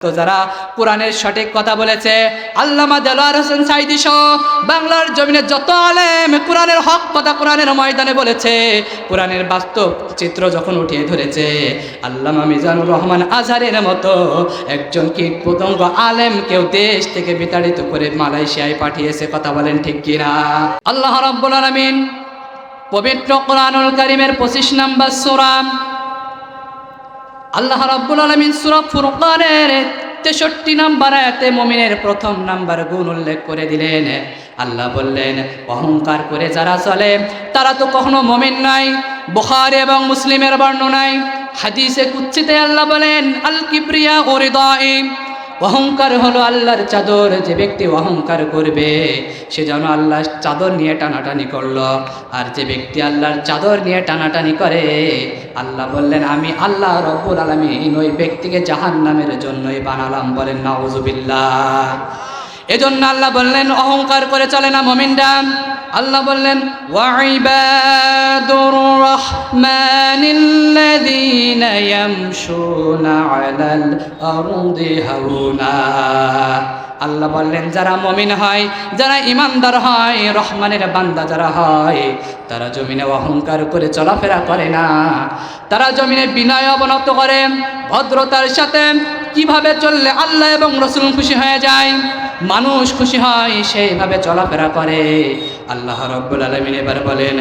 তো যারা কোরআনের সঠিক কথা বলেছে, আল্লামা দেলোয়ার হোসেন সাইদি সহ বাংলার জমিনে যত আলেম কোরআনের হক কথা কোরআনের ময়দানে বলেছে, কোরআনের বাস্তব চিত্র যখন উঠিয়ে ধরেছে, আল্লামা মিজানুর রহমান আজহারের মতো একজন কীট পতঙ্গ আলেম কেউ দেশ থেকে বিতাড়িত করে মালয়েশিয়ায় পাঠিয়েছে কথা বলেন ঠিক কিনা? আল্লাহ রব্বুল আলমিন পবিত্র কোরআনুল করিমের পঁচিশ নাম্বার সোরাম আল্লাহ রাব্বুল আলমিন সুরা ফুরকানের 63 নাম্বার আয়াতে মমিনের প্রথম নাম্বার গুণ উল্লেখ করে দিলেন। আল্লাহ বললেন, অহংকার করে যারা চলে, তারা তো কখনো মমিন নাই, বোখার এবং মুসলিমের বর্ণনায়, হাদিসে কুচ্ছিতে আল্লাহ বলেন আল কিপ্রিয়া ওরিদাই অহংকার হলো আল্লাহর চাদর, যে ব্যক্তি অহংকার করবে, সে যেন আল্লাহর চাদর নিয়ে টানাটানি করল। আর যে ব্যক্তি আল্লাহর চাদর নিয়ে টানাটানি করে, আল্লাহ বললেন, আমি আল্লাহ রব্বুল আলমিন, ওই ব্যক্তিকে জাহান নামের জন্যই বানালাম। বলেন, নাউজুবিল্লাহ। এজন্য আল্লাহ বললেন, অহংকার করে চলে না, মমিনরা। আল্লাহ বললেন ওয়াইবাদুর রহমানিল্লাযীনা ইয়ামশুনা আলাল আরদি হাওনা আল্লাহ বললেন, যারা মমিন হয়, যারা ইমানদার হয়, রহমানের বান্দা যারা হয়, তারা জমিনে অহংকার করে চলাফেরা করে না। তারা জমিনে বিনয় অবনত করে, ভদ্রতার সাথে কীভাবে চললে আল্লাহ এবং রসুল খুশি হয়ে যায়? মানুষ খুশি হয় সেইভাবে চলাফেরা করে। আল্লাহ রব্বুল আলমিন এবার বলেন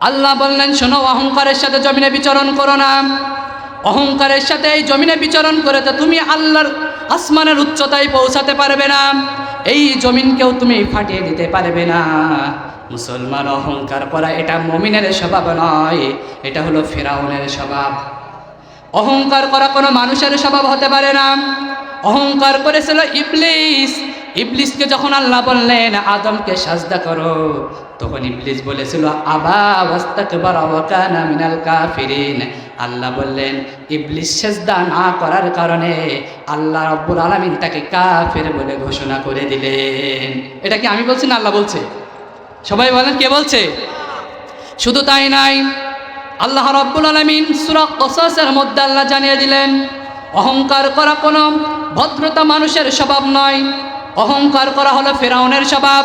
আল্লাহ বললেন, শোনো, অহংকারের সাথে জমিনে বিচরণ করো না। অহংকারের সাথে এই জমিনে বিচরণ করে তো তুমি আল্লাহর আসমানের উচ্চতায় পৌঁছাতে পারবে না। এই জমিনকেও তুমি ফাটিয়ে দিতে পারবে না। মুসলমান অহংকার করা এটা মমিনের স্বভাব নয়, এটা হলো ফেরাউনের স্বভাব। অহংকার করা কোনো মানুষের স্বভাব হতে পারে না। অহংকার করেছিল ইবলিস। ইবলিসকে যখন আল্লাহ বললেন, আদমকে সাজদা করো তখন ইবলিস বলেছিল, আবা ওয়াস্তাকবার ওয়া কানা মিনাল কাফিরিন। আল্লাহ বললেন, ইবলিস সেজদা না করার কারণে আল্লাহ রব্বুল আলামিন তাকে কাফের বলে ঘোষণা করে দিলেন। এটা কি আমি বলছি না আল্লাহ বলছে? সবাই বলেন, কে বলছে? শুধু তাই নাই, আল্লাহ রব্বুল আলমিন সুরক কসাসের মধ্যে আল্লাহ জানিয়ে দিলেন, অহংকার করা কোনো ভদ্রতা মানুষের স্বভাব নয়। অহংকার করা হলো ফেরাউনের স্বভাব।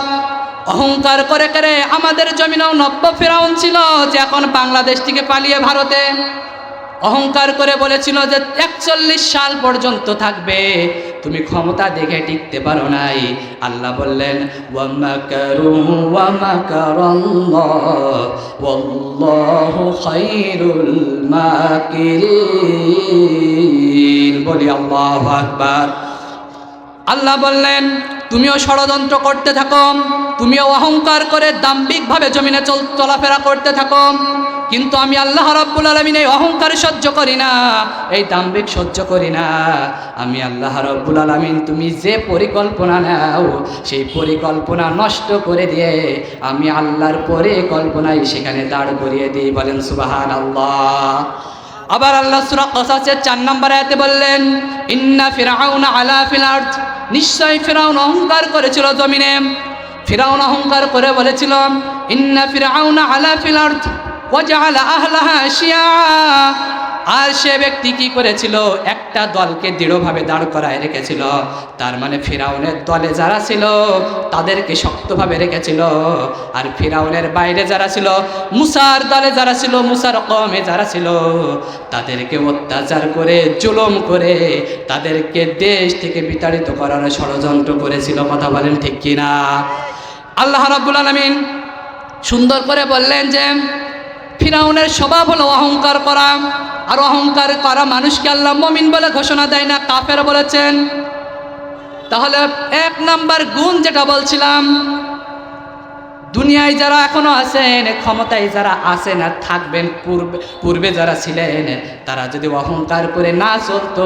অহংকার করে করে আমাদের জমিনেও নব্য ফেরাউন ছিল যে এখন বাংলাদেশ থেকে পালিয়ে ভারতে। অহংকার করে বলেছিল যে একচল্লিশ সাল পর্যন্ত থাকবে। তুমি ক্ষমতা দেখে টিকতে পারো নাই। আল্লাহ বললেন বলি, আল্লাহু আকবার। আল্লাহ বললেন, তুমিও ষড়যন্ত্র করতে থাকো, তুমিও অহংকার করে দাম্ভিকভাবে জমিনে চল, চলাফেরা করতে থাকো, কিন্তু আমি আল্লাহ রাব্বুল আলমিন এই অহংকার সহ্য করি না, এই দাম্ভিক সহ্য করি না। আমি আল্লাহ রাব্বুল আলমিন, তুমি যে পরিকল্পনা নাও, সেই পরিকল্পনা নষ্ট করে দিয়ে আমি আল্লাহর পরিকল্পনাই সেখানে দাঁড় করিয়ে দিই বলেন সুবাহান আল্লাহ আবার আল্লাহ সুরা কসাসের চার নম্বর আয়াতে বললেন, ইন্না ফিরাউন আলা ফিলার্থ নিশ্চয় ফিরাউন অহংকার করেছিল জমিনে। ফিরাউন অহংকার করে বলেছিল, ইন্না ফিরাউন আলা ফিলার্থ ওয়াজআলা আহলাহা শিয়া। আর সে ব্যক্তি কি করেছিল? একটা দলকে দৃঢ়ভাবে দাঁড় করায় রেখেছিল। তার মানে ফিরাউনের দলে যারা ছিল, তাদেরকে শক্তভাবে রেখেছিল। আর ফিরাউনের বাইরে যারা ছিল, মুসার দলে যারা ছিল, মুসার কমে যারা ছিল, তাদেরকে অত্যাচার করে, জুলুম করে, তাদেরকে দেশ থেকে বিতাড়িত করার ষড়যন্ত্র করেছিল। কথা বলেন ঠিক কিনা আল্লাহ রাব্বুল আলামিন সুন্দর করে বললেন যে, ফিরাউনের স্বভাব হলো অহংকার করা। আর অহংকার করা মানুষকে আল্লাহ মমিন বলে ঘোষণা দেয় না, কাফের বলেছেন। তাহলে এক নাম্বার গুণ যেটা বলছিলাম, দুনিয়ায় যারা এখনও আছেন, ক্ষমতায় যারা আছেন আর থাকবেন, পূর্বে পূর্বে যারা ছিলেন, তারা যদি অহংকার করে না চলতো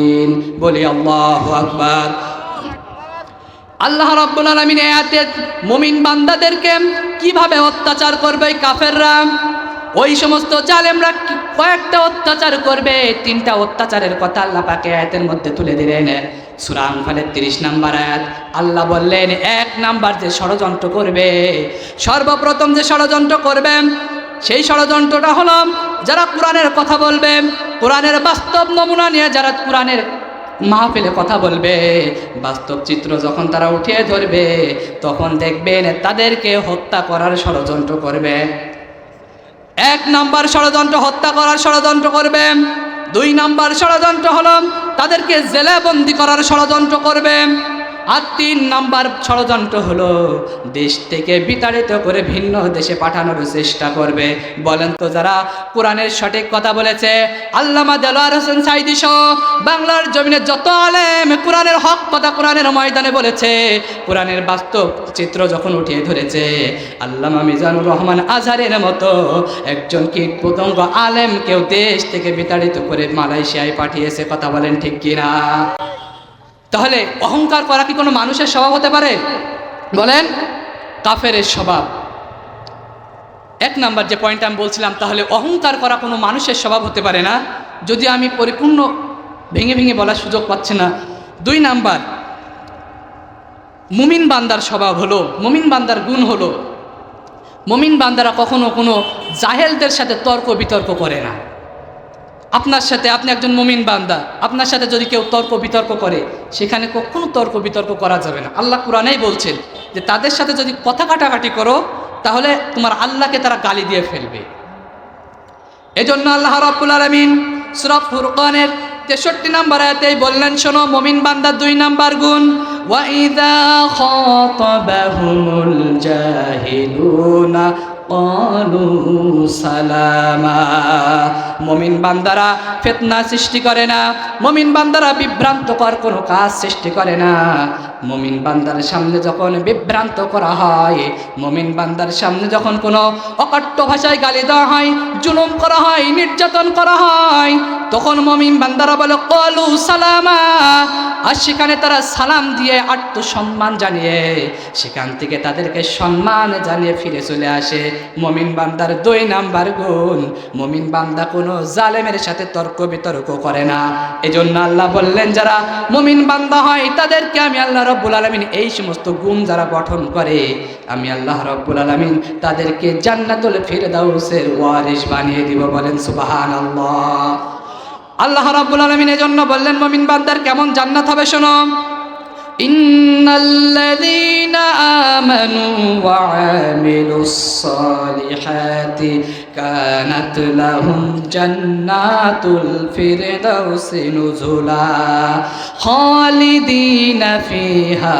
বলি, আল্লাহু আকবার। আল্লাহ রাব্বুল আলামিন আয়াতে মুমিন বান্দাদেরকে কীভাবে অত্যাচার করবে কাফেররা? ওই সমস্ত জালেমরা কয়েকটা অত্যাচার করবে, তিনটা অত্যাচারের কথা আল্লাহ পাকে আয়াতের মধ্যে তুলে দিলেন। সূরা আনফালের 30 নাম্বার আয়াত, আল্লাহ বললেন, এক নাম্বার যে ষড়যন্ত্র করবে, সর্বপ্রথম যে ষড়যন্ত্র করবে, সেই ষড়যন্ত্রটা হলো যারা কোরআনের কথা বলবে, কোরআনের বাস্তব নমুনা নিয়ে যারা কোরআনের মাহফিলে কথা বলবে। বাস্তব চিত্র যখন তারা উঠিয়ে ধরবে, তখন দেখবেন তাদেরকে হত্যা করার ষড়যন্ত্র করবে। এক নাম্বার ষড়যন্ত্র হত্যা করার ষড়যন্ত্র করবে। দুই নাম্বার ষড়যন্ত্র হলাম তাদেরকে জেলে বন্দি করার ষড়যন্ত্র করবে। আর তিন নাম্বার ষড়যন্ত্র হলো, দেশ থেকে বিতাড়িত করে ভিন্ন দেশে পাঠানোর চেষ্টা করবে। বলেন তো যারা কোরআনের সঠিক কথা বলেছে, আল্লামা দেলোয়ার হোসেন সাইদি সহ বাংলার জমিনে যত আলেম কোরআনের হক কথা কোরআনের ময়দানে বলেছে, কোরআনের বাস্তব চিত্র যখন উঠিয়ে ধরেছে, আল্লামা মিজানুর রহমান আজহারের মতো একজন কীট পতঙ্গ আলেম কেউ দেশ থেকে বিতাড়িত করে মালয়েশিয়ায় পাঠিয়েছে, কথা বলেন ঠিক কিনা? তাহলে অহংকার করা কি কোনো মানুষের স্বভাব হতে পারে? বলেন কাফেরের স্বভাব। এক নাম্বার যে পয়েন্ট আমি বলছিলাম, তাহলে অহংকার করা কোনো মানুষের স্বভাব হতে পারে না, যদি আমি পরিপূর্ণ ভেঙে ভেঙে বলার সুযোগ পাচ্ছি না। দুই নাম্বার, মুমিন বান্দার স্বভাব হলো, মুমিন বান্দার গুণ হলো। মুমিন বান্দারা কখনো কোনো জাহেলদের সাথে তর্ক বিতর্ক করে না। আপনার সাথে আপনি একজন মুমিন বান্দা, আপনার সাথে যদি কেউ তর্ক বিতর্ক করে, সেখানে কখনো তর্ক বিতর্ক করা যাবে না। আল্লাহ কোরআনেই বলছেন যে, তাদের সাথে যদি কথা কাটাকাটি করো, তাহলে তোমার আল্লাহকে তারা গালি দিয়ে ফেলবে। এজন্য আল্লাহ রাব্বুল আলামিন সূরা ফুরকানের 63 নম্বর আয়াতেই বললেন, শোনো, মুমিন বান্দার দুই নাম্বার গুণ ইযা খাতাবাহুমুল জাহিলুনা, ক্বালু সালামা। মুমিন বান্দারা ফিতনা সৃষ্টি করে না। মমিন বান্দারা বিভ্রান্তকর কোনো কাজ সৃষ্টি করে না। মমিন বান্দার সামনে যখন বিভ্রান্ত করা হয়, মমিন বান্দার সামনে যখন কোনো অকট্ট ভাষায় গালি দেওয়া হয়, জুলুম করা হয়, নির্যাতন করা হয়, তখন মমিন বান্দারা বলে, কলু সালামা। আর সেখানে তারা সালাম দিয়ে আত্মসম্মান জানিয়ে, সেখান থেকে তাদেরকে সম্মান জানিয়ে ফিরে চলে আসে। মমিন বান্দার দুই নাম্বার গুণ, মমিন বান্দা কোনো জালেমের সাথে তর্ক বিতর্ক করে না। এজন্য আল্লাহ বললেন, যারা মমিন বান্দা হয়, তাদেরকে আমি আল্লাহ রব্বুল আলমিন এই সমস্ত গুণ যারা গঠন করে, আমি আল্লাহ রব্বুল আলমিন তাদেরকে জান্নাতুল ফিরদাউসের ওয়ারিস বানিয়ে দিব বলেন সুবাহান আল্লাহ আল্লাহ রাব্বুল আলামিন এজন্য বললেন, মমিন বান্দার কেমন জান্নাত হবে, শোনো। ইন্নাল্লাযীনা আমানু ওয়া আমিলুস সালিহাতি কানাত লাহুম জান্নাতুল ফিরদাউসি নুজুলা খালিদিনা ফিহা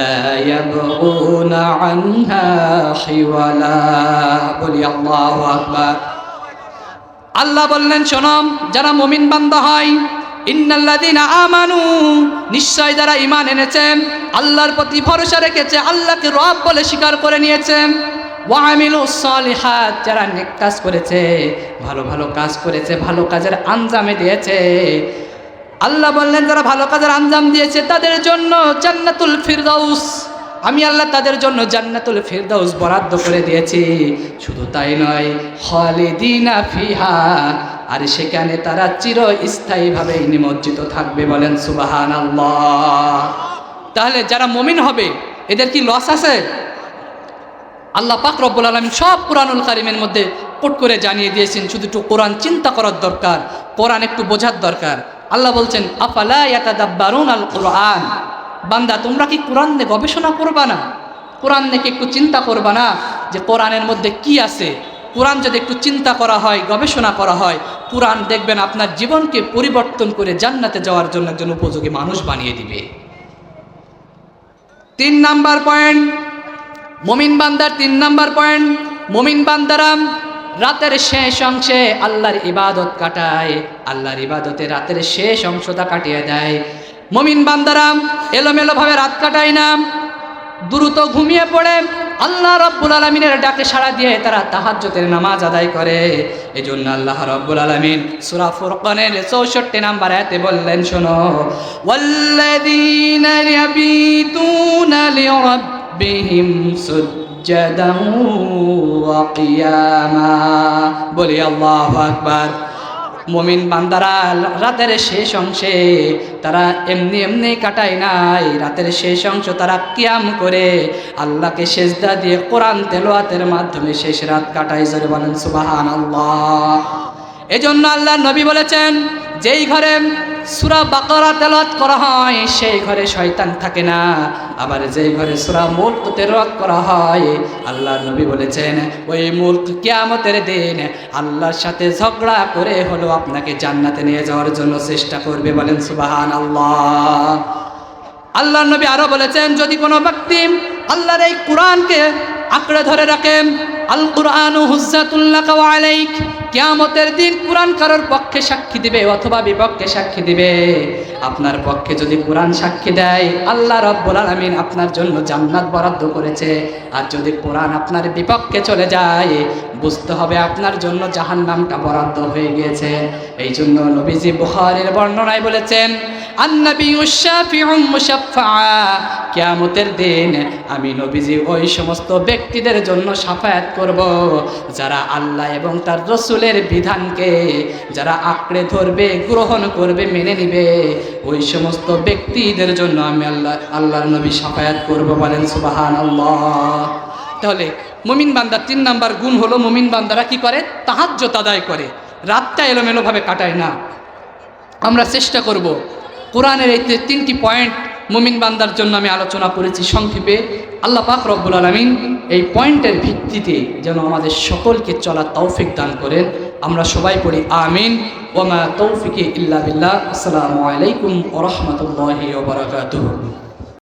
লা ইয়াবগুনা আনহা হিওয়ালা বলি আল্লাহু আকবার। আল্লাহ বললেন শোনম যারা মমিন বান্দা হয় ইন্নাল্লাদিনা আমানু, নিশ্চয় যারা ইমান এনেছেন, আল্লাহর প্রতি ভরসা রেখেছে, আল্লাহকে রব বলে স্বীকার করে নিয়েছেন। ওয়ামিলু সলিহাত, যারা নেক কাজ করেছে, ভালো ভালো কাজ করেছে, ভালো কাজের আঞ্জামে দিয়েছে। আল্লাহ বললেন, যারা ভালো কাজের আঞ্জাম দিয়েছে, তাদের জন্য জান্নাতুল ফিরদাউস। আমি আল্লাহ তাদের জন্য জান্নাতুল ফিরদাউস বরাদ্দ করে দিয়েছি। শুধু তাই নয়, খালিদিনা ফিহা, আর সেখানে তারা চির স্থায়ীভাবে নিমজ্জিত থাকবে বলেন সুবাহান আল্লাহ তাহলে যারা মমিন হবে, এদের কি লস আছে? আল্লাহ পাক রব্বুল আলমিন সব কোরআনুল কারিমের মধ্যে পট করে জানিয়ে দিয়েছেন, শুধু একটু কোরআন চিন্তা করার দরকার, কোরআন একটু বোঝার দরকার। আল্লাহ বলছেন, আফালা ইয়াতাদাব্বারুন আল কোরআন? বান্দা, তোমরা কি কোরআন নিয়ে গবেষণা করবা না? কোরআন দেখে একটু চিন্তা করবা না যে কোরআনের মধ্যে কি আছে? কোরআন যদি একটু চিন্তা করা হয়, গবেষণা করা হয়, কোরআন দেখবেন আপনার জীবনকে পরিবর্তন করে জান্নাতে যাওয়ার জন্য একজন উপযোগী মানুষ বানিয়ে দিবে। তিন নাম্বার পয়েন্ট, মমিন বান্দার তিন নাম্বার পয়েন্ট, মমিন বান্দারাম রাতের শেষ অংশে আল্লাহর ইবাদত কাটায়, আল্লাহর ইবাদতে রাতের শেষ অংশটা কাটিয়ে দেয়। মমিন বান্দারাম, এলোমেলোভাবে রাত কাটায় না। দ্রুত ঘুমিয়ে পড়ে, আল্লাহ রব্বুল আলমিনের ডাকে সাড়া দিয়ে তারা তাহাজ্জতের নামাজ আদায় করে। এই জন্য আল্লাহ রব্বুল আলমিন সুরা ফুরকানের চৌষট্টি নাম্বার এতে বললেন, শোনো বলি, আল্লাহ আকবার। মমিন বান্দারা রাতের শেষ অংশে তারা এমনি এমনি কাটায় নাই। রাতের শেষ অংশ তারা কিয়াম করে। আল্লাহকে সেজদা দিয়ে কোরআন তেলোয়াতের মাধ্যমে শেষ রাত কাটায়। জোরে বলেন সুবাহান আল্লাহ এজন্য আল্লাহ নবী বলেছেন, যেই ঘরে সুরা বাকরা তেলাত করা হয়, সেই ঘরে শয়তান থাকে না। আবার যেই ঘরে সুরা মুল্ক তেলাত করা হয়, আল্লাহ নবী বলেছেন, ওই মুল্ক কেয়ামতের দিন আল্লাহর সাথে ঝগড়া করে হলো আপনাকে জান্নাতে নিয়ে যাওয়ার জন্য চেষ্টা করবে। বলেন সুবাহান আল্লাহ আল্লাহ নবী আরও বলেছেন, যদি কোনো ব্যক্তি আল্লাহর এই কোরআনকে আঁকড়ে ধরে রাখেন আল কোরআন হুজ্জাতুল্লাহ আলাইক। কিয়ামতের দিন কোরআন কারোর পক্ষে সাক্ষী দিবে অথবা বিপক্ষে সাক্ষী দিবে। আপনার পক্ষে যদি কোরআন সাক্ষী দেয়, আল্লাহ রব্বুল আলামিন আপনার জন্য জান্নাত বরাদ্দ করেছে। আর যদি কোরআন আপনার বিপক্ষে চলে যায়, বুঝতে হবে আপনার জন্য জাহান্নামটা বরাদ্দ হয়ে গিয়েছে। এই জন্য নবীজি বুখারীর বর্ণনায় বলেছেন কিয়ামতের দিন আমি নবীজি ওই সমস্ত ব্যক্তিদের জন্য সাফায়াত করব। যারা আল্লাহ এবং তার রসুলের বিধানকে যারা আঁকড়ে ধরবে, গ্রহণ করবে, মেনে নিবে, ওই সমস্ত ব্যক্তিদের জন্য আমি আল্লাহ, আল্লাহর নবী সাফায়াত করব বলেন সুবাহান আল্লাহ তাহলে মুমিন বান্দার তিন নাম্বার গুণ হলো, মুমিন বান্দারা কি করে? তাহাজ্জত আদায় করে। রাতটা এলোমেলোভাবে কাটায় না। আমরা চেষ্টা করব। কোরআনের এই তিনটি পয়েন্ট মুমিন বান্দার জন্য আমি আলোচনা করেছি সংক্ষেপে। আল্লাহ পাক রব্বুল আলমিন এই পয়েন্টের ভিত্তিতে যেন আমাদের সকলকে চলা তৌফিক দান করেন। আমরা সবাই পড়ি আমিন। ওমা তৌফিকে ইল্লা বিল্লাহ। আসসালামু আলাইকুম ওরহমতুল্লাহ ওবরাকাতুহ